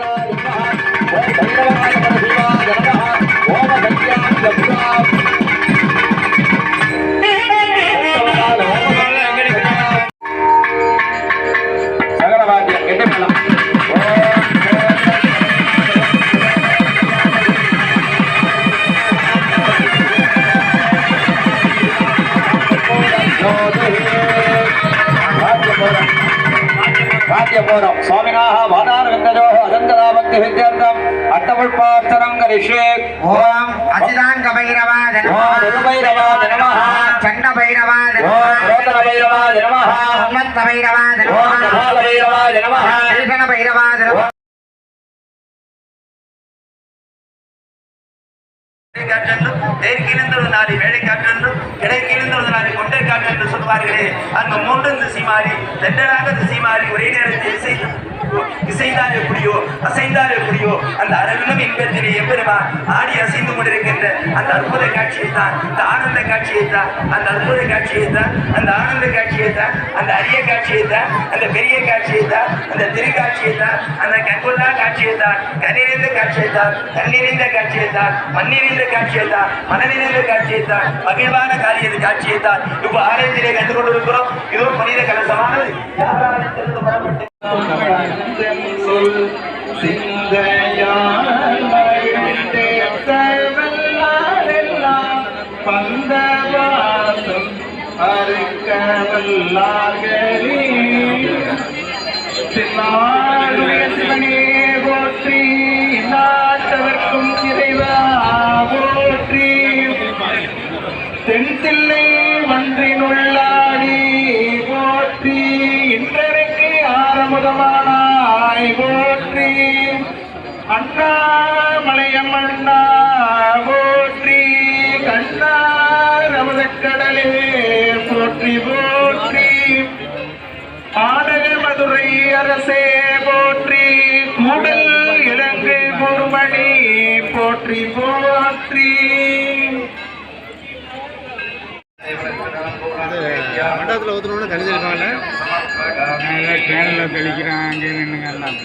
பாடுறாய் பாடு ஒரு தங்கலமாக பாடு കാശ്യപൂരം സ്വാമിനാഹ വാദാനവിന്ദനോ അനന്തരാഭക്തി വിദ്യാർത്ഥം അട്ടപുഷ്പാർച്ചനം കരിഷ്യേ ഓം അചിതാംഗ ഭൈരവ ഭൈരവ നമഃ ചണ്ഡ ഭൈരവ നമഃ ഭൈരവ നമഃ ഭൈരവ നമഃ ഭൈരവ നമഃ ഭൈരവ നമഃ காற்றென்றும் தேர்க்கிழந்த ஒரு நாளை வேலை காற்றென்றும் கிடைக்கிழந்த ஒரு நாளை கொண்டை காற்று என்று சொல்வார்களே. அந்த மூன்று திசை மாறி தெண்டராக திசை மாறி ஒரே நேரத்தில் இசை இசைந்தால் எப்படியோ அசைந்தால் அந்த அரவிந்தம் இன்பத்திலே எப்பெருமா ஆடி அசைந்து கொண்டிருக்கின்ற அந்த அற்புத காட்சியை தான் அந்த ஆனந்த காட்சியை தான் அந்த அற்புத காட்சியை தான் அந்த ஆனந்த காட்சியை தான் அந்த அரிய காட்சியை தான் அந்த பெரிய காட்சியை தான் அந்த திருக்காட்சியை தான் அந்த கண்கொள்ளா காட்சியை தான் கண்ணிறைந்த காட்சியை தான் கண்ணிறைந்த காட்சியை தான் மண்ணிறைந்த காட்சியை தான் மனநிறைந்த காட்சியை தான் மகிழ்வான காரியது காட்சியை தான் இப்போ ஆலயத்திலே கண்டு கொண்டிருக்கிறோம் இதுவும் மனித கலசமானது பந்தவாசம் அறுக்கவல்லார்களே சின்னாளுடைய சிவனே போற்றி நாட்டவர்க்கும் இறைவா போற்றி. தென்தில்லை வன்றினுள்ளாடி போற்றி இன்றைக்கு ஆரமுதமானாய் போற்றி. அண்ணாமலை அரசே போற்றி கூடல் இலங்கை குருமணி போற்றி போற்றி மண்டபத்தில் ஊற்றணும்னு தெளிஞ்சிருக்காங்கல்ல கேனில் தெளிக்கிறான் அங்கே நின்றுங்க எல்லாம்.